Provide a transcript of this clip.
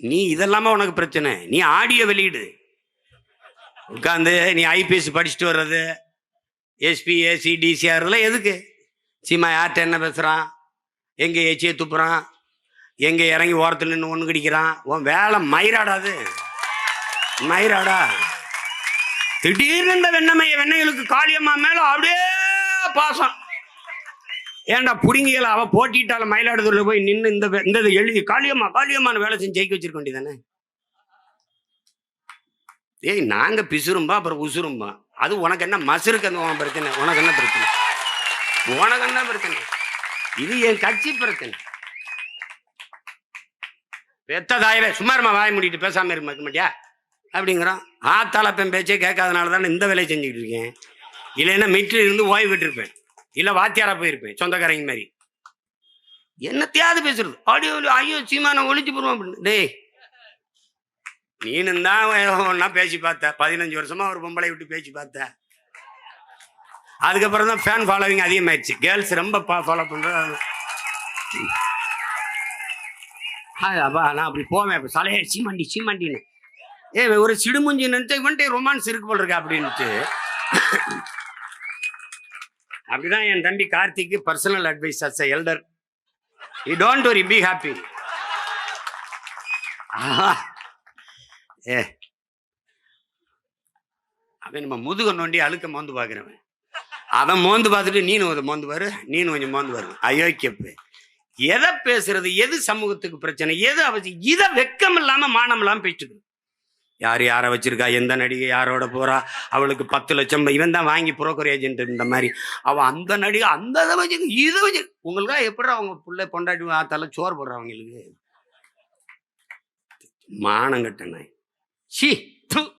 நீ இதெல்லாமா உனக்கு பிரச்சனை? நீ ஆடியோ வெளியிடு. உட்காந்து நீ ஐபிஎஸ் படிச்சுட்டு வர்றது எஸ்பி ஏசி டிசிஆர் எதுக்கு? சீமா யார்கிட்ட என்ன பேசுகிறான் எங்கே எச்சியை துப்புறான்? எங்கே இறங்கி ஓரத்தில் நின்று ஒன்று கடிக்கிறான்? உன் வேலை மயிராடாது மயிராடா. திடீர்னு இந்த வெண்ணமைய வெண்ணைகளுக்கு காளியம்மா மேலே அப்படியே பாசம். ஏன்டா புடுங்கியல? அவ போட்டிட்டால மயிலாடுதுறையில் போய் நின்று இந்த இந்த எழுதி காளியம்மா காளியம்மான்னு வேலை செஞ்சு ஜெயிக்க வச்சிருக்க வேண்டியதானே? ஏய் நாங்க பிசுரும்பா அப்புறம் உசுரும்பா அது உனக்கு என்ன மசுருக்கு அந்த உன் பிரச்சனை? உனக்கு என்ன பிரச்சனை? உனக்கு என்ன பிரச்சனை? இது என் கட்சி பிரச்சனை. பெத்த தாயவே சும்மா வாய் மூடிட்டு பேசாம இருக்க மாட்டியா? அப்படிங்கிறோம் ஆத்தாளப்பேன் பேச்சே கேட்காதனால தானே இந்த வேலையை செஞ்சுக்கிட்டு இருக்கேன். இல்லைன்னா மிட்ரு இருந்து ஓய்வு விட்டுருப்பேன் இல்லை வாத்தியாரா போயிருப்பேன் சொந்தக்காரங்க மாதிரி. என்னத்தையாவது பேசுறது. ஆடியோ ஐயோ சீமான ஒழிச்சு போடுவோம் அப்படின்னு. டேய் நீனும் தான் ஒன்னா பேசி பார்த்த. பதினஞ்சு வருஷமா ஒரு பொம்பளை விட்டு பேசி பார்த்த. அதுக்கப்புறம் தான் ஃபேன் ஃபாலோவிங் அதிகமாயிடுச்சு. கேர்ள்ஸ் ரொம்ப ஃபாலோ பண்றது அப்பா நான் அப்படி போவேன். இப்போ சலையே சீமாண்டி சீமாண்டின்னு. ஏ ஒரு சிடுமுஞ்சி நினைச்சா இவன்ட்டே ரொமான்ஸ் இருக்கு போல் இருக்கு அப்படின்ட்டு அப்படிதான் என் தம்பி கார்த்திக்கு personal advice as elder you don't worry be happy ஏ அவன் நம்ம முதுக நோண்டி அழுக்க மோந்து பார்க்குறவன் அவன் மோந்து பார்த்துட்டு நீனும் அதை மோந்து பாரு நீனும் கொஞ்சம் மோந்து பாரு. அயோக்கியப்பு எதை பேசுறது எது சமூகத்துக்கு பிரச்சனை எது அவசியம் இதை வெக்கம் இல்லாமல் மானம் இல்லாமல் பேசிட்டு யார் யாரை வச்சிருக்கா? எந்த நடிகை யாரோட போறா? அவளுக்கு பத்து லட்சம் இவன் தான் வாங்கி புரோக்கர் ஏஜென்ட் இந்த மாதிரி. அவன் அந்த நடிகை அந்த இதை வச்சு இதை வச்சு உங்களுக்கா எப்படி அவங்க பிள்ளை பொண்டாட்டி ஆத்தால சோறு போடுறவங்களுக்கு மானம் கட்ட நாய் சி